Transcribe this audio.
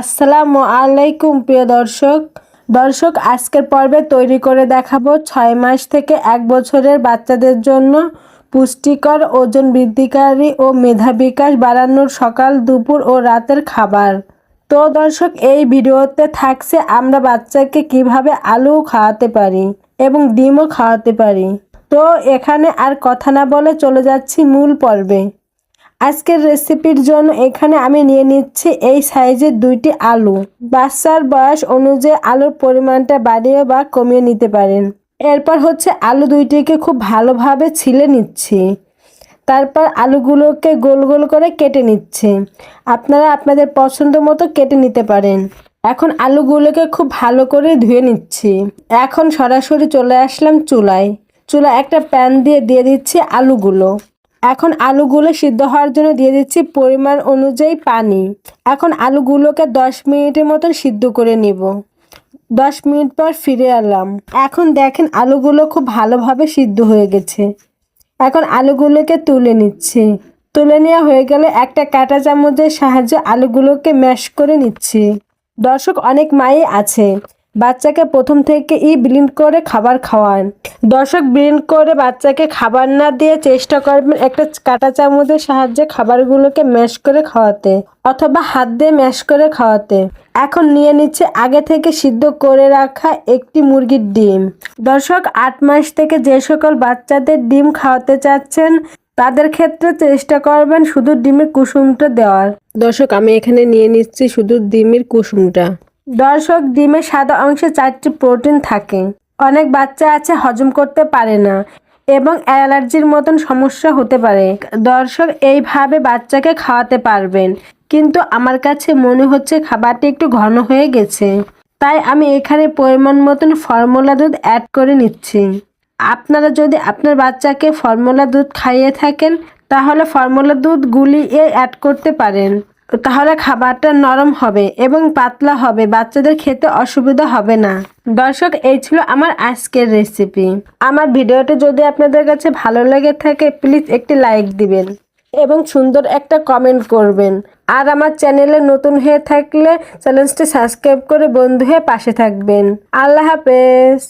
আসসালামু আলাইকুম, প্রিয় দর্শক। দর্শক, আজকের পর্বে তৈরি করে দেখাবো ছয় মাস থেকে এক বছরের বাচ্চাদের জন্য পুষ্টিকর, ওজন বৃদ্ধিকারী ও মেধা বিকাশ বাড়ানোর সকাল, দুপুর ও রাতের খাবার। তো দর্শক, এই ভিডিওতে থাকছে আমরা বাচ্চাকে কীভাবে আলু খাওয়াতে পারি এবং ডিমও খাওয়াতে পারি। তো এখানে আর কথা না বলে চলে যাচ্ছি মূল পর্বে। আজকের রেসিপির জন্য এখানে আমি নিয়ে নিচ্ছি এই সাইজের দুইটি আলু। বাচ্চার বয়স অনুযায়ী আলুর পরিমাণটা বাড়িয়ে বা কমিয়ে নিতে পারেন। এরপর হচ্ছে আলু দুইটিকে খুব ভালোভাবে ছিলে নিচ্ছি। তারপর আলুগুলোকে গোল গোল করে কেটে নিচ্ছে। আপনারা আপনাদের পছন্দ মতো কেটে নিতে পারেন। এখন আলুগুলোকে খুব ভালো করে ধুয়ে নিচ্ছি। এখন সরাসরি চলে আসলাম চুলায়। চুলায় একটা প্যান দিয়ে দিয়ে দিচ্ছি আলুগুলো। এখন আলুগুলো সিদ্ধ হওয়ার জন্য দিয়ে দিচ্ছি পরিমাণ অনুযায়ী পানি। এখন আলুগুলোকে দশ মিনিটের মতন সিদ্ধ করে নিব। দশ মিনিট পর ফিরে এলাম। এখন দেখেন আলুগুলো খুব ভালোভাবে সিদ্ধ হয়ে গেছে। এখন আলুগুলোকে তুলে নিচ্ছি। তুলে নেওয়া হয়ে গেলে একটা কাঁটা চামচের সাহায্যে আলুগুলোকে ম্যাশ করে নিচ্ছি। দর্শক, অনেক মাই আছে। বাচ্চাকে প্রথম থেকে ই ব্লিন্ড করে খাবার খাওয়ান। দর্শক, ব্লিন্ড করে বাচ্চাকে খাবার না দিয়ে চেষ্টা করবেন একটা কাঁটা চামচের সাহায্যে খাবারগুলোকে ম্যাশ করে খাওয়াতে অথবা হাত দিয়ে ম্যাশ করে খাওয়াতে। এখন নিয়ে নিচ্ছে আগে থেকে সিদ্ধ করে রাখা একটি মুরগির ডিম। দর্শক, আট মাস থেকে যে সকল বাচ্চাদের ডিম খাওয়াতে চাচ্ছেন, তাদের ক্ষেত্রে চেষ্টা করবেন শুধু ডিমের কুসুমটা দেওয়ার। দর্শক, আমি এখানে নিয়ে নিচ্ছি শুধু ডিমের কুসুমটা। দর্শক, ডিমের সাদা অংশে চারটি প্রোটিন থাকে। অনেক বাচ্চা আছে, হজম করতে পারে না এবং অ্যালার্জির মতন সমস্যা হতে পারে। দর্শক, এইভাবে বাচ্চাকে খাওয়াতে পারবেন। কিন্তু আমার কাছে মনে হচ্ছে খাবারটি একটু ঘন হয়ে গেছে। তাই আমি এখানে পরিমাণ মতন ফর্মুলা দুধ অ্যাড করে নিচ্ছি। আপনারা যদি আপনার বাচ্চাকে ফর্মুলা দুধ খাইয়ে থাকেন, তাহলে ফর্মুলা দুধ গুলিয়ে অ্যাড করতে পারেন। তাহলে খাবারটা নরম হবে এবং পাতলা হবে, বাচ্চাদের খেতে অসুবিধা হবে না। দর্শক, এই ছিল আমার আজকের রেসিপি আমার ভিডিওটি যদি আপনাদের কাছে ভালো লেগে থাকে প্লিজ একটি লাইক দিবেন এবং সুন্দর একটা কমেন্ট করবেন। আর আমার চ্যানেলে নতুন হয়ে থাকলে চ্যানেলটি সাবস্ক্রাইব করে বন্ধু হয়ে পাশে থাকবেন। আল্লাহ হাফেজ।